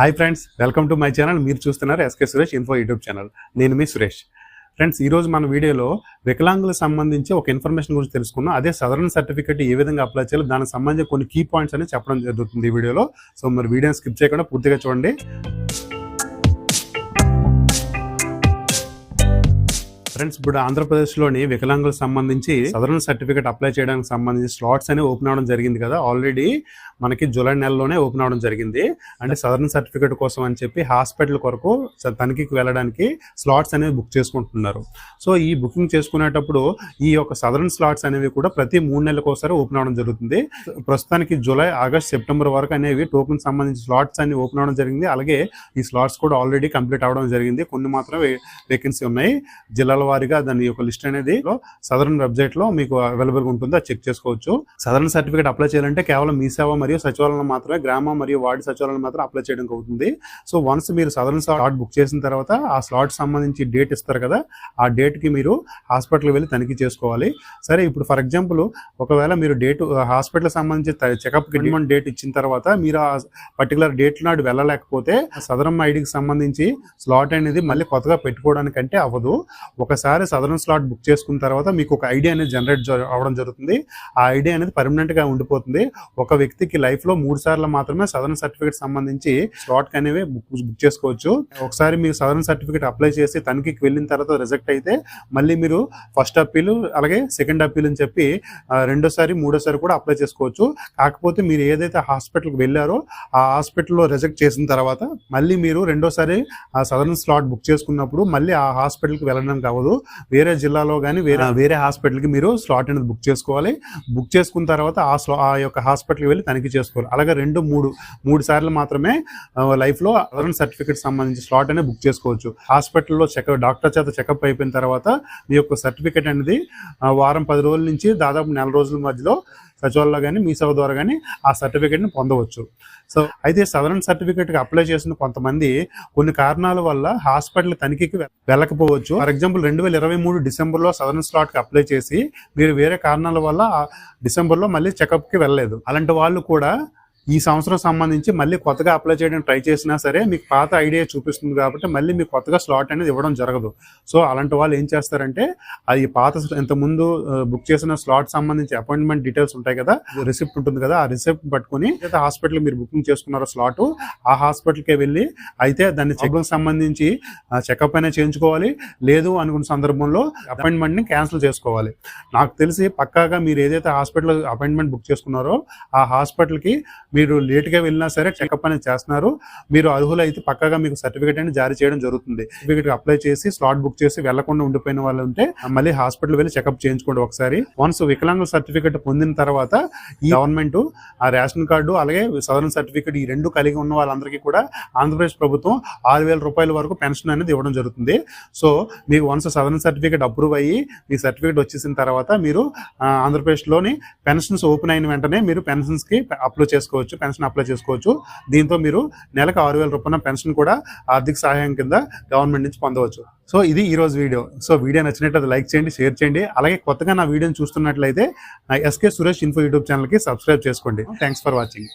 Hi friends welcome to my channel. మీరు చూస్తున్నారు SK Suresh info YouTube channel. నేను మీ సురేష్. ఫ్రెండ్స్ ఈరోజు మన వీడియోలో వికలాంగులకు సంబంధించి ఒక ఇన్ఫర్మేషన్ గురించి తెలుసుకున్నాం అదే సదరన్ సర్టిఫికేట్ ఏ విధంగా అప్లై చేయాలి దానికి సంబంధించి కొన్ని కీ పాయింట్స్ అని చెప్పడం జరుగుతుంది ఈ వీడియోలో. సో మరి వీడియోని స్కిప్ చేయకుండా పూర్తిగా చూడండి. ఫ్రెండ్స్ ఇప్పుడు ఆంధ్రప్రదేశ్లోని వికలాంగులకు సంబంధించి సదరన్ సర్టిఫికేట్ అప్లై చేయడానికి సంబంధించి స్లాట్స్ అనేవి ఓపెన్ అవడం జరిగింది కదా. ఆల్రెడీ మనకి జూలై నెలలోనే ఓపెన్ అవడం జరిగింది. అంటే సదరన్ సర్టిఫికేట్ కోసం అని చెప్పి హాస్పిటల్ కొరకు తనిఖీకి వెళ్ళడానికి స్లాట్స్ అనేవి బుక్ చేసుకుంటున్నారు. సో ఈ బుకింగ్ చేసుకునేటప్పుడు ఈ యొక్క సదరన్ స్లాట్స్ అనేవి కూడా ప్రతి మూడు నెలలకు ఒకసారి ఓపెన్ అవడం జరుగుతుంది. ప్రస్తుతానికి జూలై ఆగస్ట్ సెప్టెంబర్ వరకు అనేవి టోకెన్ సంబంధించి స్లాట్స్ అన్ని ఓపెన్ అవడం జరిగింది. అలాగే ఈ స్లాట్స్ కూడా ఆల్రెడీ కంప్లీట్ అవడం జరిగింది. కొన్ని మాత్రమే వేకెన్సీ ఉన్నాయి. జిల్లాల వారీగా దాని యొక్క లిస్ట్ అనేది సదరన్ వెబ్సైట్లో మీకు అవైలబుల్ ఉంటుందో. చెక్ చేసుకోవచ్చు. సదరన్ సర్టిఫికేట్ అప్లై చేయాలంటే కేవలం మీ సేవ మరియు సచివాలయం మాత్రమే గ్రామ మరియు వార్డు సచివాలయం మాత్రం అప్లై చేయడానికి అవుతుంది సో వన్స్ మీరు సదరన్ స్లాట్ బుక్ చేసిన తర్వాత ఆ స్లాట్ సంబంధించి డేట్ ఇస్తారు కదా ఆ డేట్కి మీరు హాస్పిటల్కి వెళ్ళి తనిఖీ చేసుకోవాలి. సరే ఇప్పుడు ఫర్ ఎగ్జాంపుల్ ఒకవేళ మీరు డేట్ హాస్పిటల్ సంబంధించి చెకప్ డేట్ ఇచ్చిన తర్వాత మీరు ఆ పర్టికులర్ డేట్ నాడు వెళ్ళలేకపోతే సదరం ఐడికి సంబంధించి స్లాట్ అనేది మళ్ళీ కొత్తగా పెట్టుకోవడానికంటే అవ్వదు. ఒకసారి సదరన్ స్లాట్ బుక్ చేసుకున్న తర్వాత మీకు ఒక ఐడియా అనేది జనరేట్ అవ్వడం జరుగుతుంది. ఆ ఐడియా అనేది పర్మనెంట్గా ఉండిపోతుంది. ఒక వ్యక్తికి లైఫ్లో మూడు సార్లు మాత్రమే సదరన్ సర్టిఫికేట్ సంబంధించి స్లాట్ అనేవి బుక్ చేసుకోవచ్చు. ఒకసారి మీరు సదరన్ సర్టిఫికేట్ అప్లై చేసి తనిఖీకి వెళ్ళిన తర్వాత రిజెక్ట్ అయితే మళ్ళీ మీరు ఫస్ట్ అప్పీల్ అలాగే సెకండ్ అప్పీల్ అని చెప్పి రెండోసారి మూడోసారి కూడా అప్లై చేసుకోవచ్చు. కాకపోతే మీరు ఏదైతే హాస్పిటల్కి వెళ్ళారో ఆ హాస్పిటల్లో రిజెక్ట్ చేసిన తర్వాత మళ్ళీ మీరు రెండోసారి ఆ సదరన్ స్లాట్ బుక్ చేసుకున్నప్పుడు మళ్ళీ ఆ హాస్పిటల్కి వెళ్ళడానికి అవ్వదు వేరే జిల్లాలో కానీ వేరే వేరే హాస్పిటల్కి మీరు స్లాట్ అనేది బుక్ చేసుకోవాలి. బుక్ చేసుకున్న తర్వాత ఆ స్లా ఆ యొక్క హాస్పిటల్కి వెళ్ళి తనిఖీ చేసుకోవాలి. అలాగే రెండు మూడు మూడు సార్లు మాత్రమే లైఫ్లో అదన సర్టిఫికేట్ సంబంధించి స్లాట్ అనేది బుక్ చేసుకోవచ్చు. హాస్పిటల్లో చెకప్ డాక్టర్ చేత చెకప్ అయిపోయిన తర్వాత మీ యొక్క సర్టిఫికేట్ అనేది వారం పది రోజుల నుంచి దాదాపు నెల రోజుల మధ్యలో సచివాలయంలో కానీ మీ సేవ ద్వారా కానీ ఆ సర్టిఫికేట్ని పొందవచ్చు. సో అయితే సదరన్ సర్టిఫికేట్కి అప్లై చేసిన కొంతమంది కొన్ని కారణాల వల్ల హాస్పిటల్ తనిఖీకి వెళ్ళకపోవచ్చు. ఫర్ ఎగ్జాంపుల్ రెండు వేల ఇరవై మూడు డిసెంబర్లో సదరన్ స్లాట్కి అప్లై చేసి మీరు వేరే కారణాల వల్ల ఆ డిసెంబర్లో మళ్ళీ చెకప్కి వెళ్ళలేదు. అలాంటి వాళ్ళు కూడా ఈ సంవత్సరం సంబంధించి మళ్ళీ కొత్తగా అప్లై చేయడానికి ట్రై చేసినా సరే మీకు పాత ఐడియా చూపిస్తుంది కాబట్టి మళ్ళీ మీకు కొత్తగా స్లాట్ అనేది ఇవ్వడం జరగదు. సో అలాంటి వాళ్ళు ఏం చేస్తారంటే అది పాత ఇంతకుముందు బుక్ చేసిన స్లాట్ సంబంధించి అపాయింట్మెంట్ డీటెయిల్స్ ఉంటాయి కదా రిసిప్ట్ ఉంటుంది కదా ఆ రిసిప్ట్ పట్టుకొని హాస్పిటల్ మీరు బుకింగ్ చేసుకున్నారో స్లాట్ ఆ హాస్పిటల్కే వెళ్ళి అయితే దాన్ని చెకప్ సంబంధించి చెకప్ అయినా చేయించుకోవాలి. లేదు అనుకున్న సందర్భంలో అపాయింట్మెంట్ని క్యాన్సిల్ చేసుకోవాలి. నాకు తెలిసి పక్కాగా మీరు ఏదైతే హాస్పిటల్ అపాయింట్మెంట్ బుక్ చేసుకున్నారో ఆ హాస్పిటల్కి మీరు లేట్గా వెళ్ళినా సరే చెకప్ అనేది చేస్తున్నారు. మీరు అర్హులు అయితే పక్కగా మీకు సర్టిఫికేట్ అనేది జారీ చేయడం జరుగుతుంది. సర్టిఫికేట్ అప్లై చేసి స్లాట్ బుక్ చేసి వెళ్ళకుండా ఉండిపోయిన వాళ్ళు ఉంటే మళ్ళీ హాస్పిటల్ వెళ్ళి చెకప్ చేయించుకోండి ఒకసారి. వన్స్ వికలాంగుల సర్టిఫికేట్ పొందిన తర్వాత ఈ గవర్నమెంట్ ఆ రేషన్ కార్డు అలాగే సదరన్ సర్టిఫికేట్ ఈ రెండు కలిగి ఉన్న వాళ్ళందరికీ కూడా ఆంధ్రప్రదేశ్ ప్రభుత్వం ఆరు వేల రూపాయల వరకు పెన్షన్ అనేది ఇవ్వడం జరుగుతుంది. సో మీకు వన్స్ సదరన్ సర్టిఫికేట్ అప్రూవ్ అయ్యి మీ సర్టిఫికేట్ వచ్చేసిన తర్వాత మీరు ఆంధ్రప్రదేశ్లోని పెన్షన్స్ ఓపెన్ అయిన వెంటనే మీరు పెన్షన్స్కి అప్లై చేసుకోవచ్చు. పెన్షన్ అప్లై చేసుకోవచ్చు. దీంతో మీరు నెలకు ఆరు వేల రూపాయల పెన్షన్ కూడా ఆర్థిక సహాయం కింద గవర్నమెంట్ నుంచి పొందవచ్చు. సో ఇది ఈరోజు వీడియో. సో వీడియో నచ్చినట్లయితే లైక్ చేయండి షేర్ చేయండి. అలాగే కొత్తగా నా వీడియోని చూస్తున్నట్లయితే ఎస్కే సురేష్ ఇన్ఫో యూట్యూబ్ ఛానల్కి సబ్స్క్రైబ్ చేసుకోండి. Thanks for watching.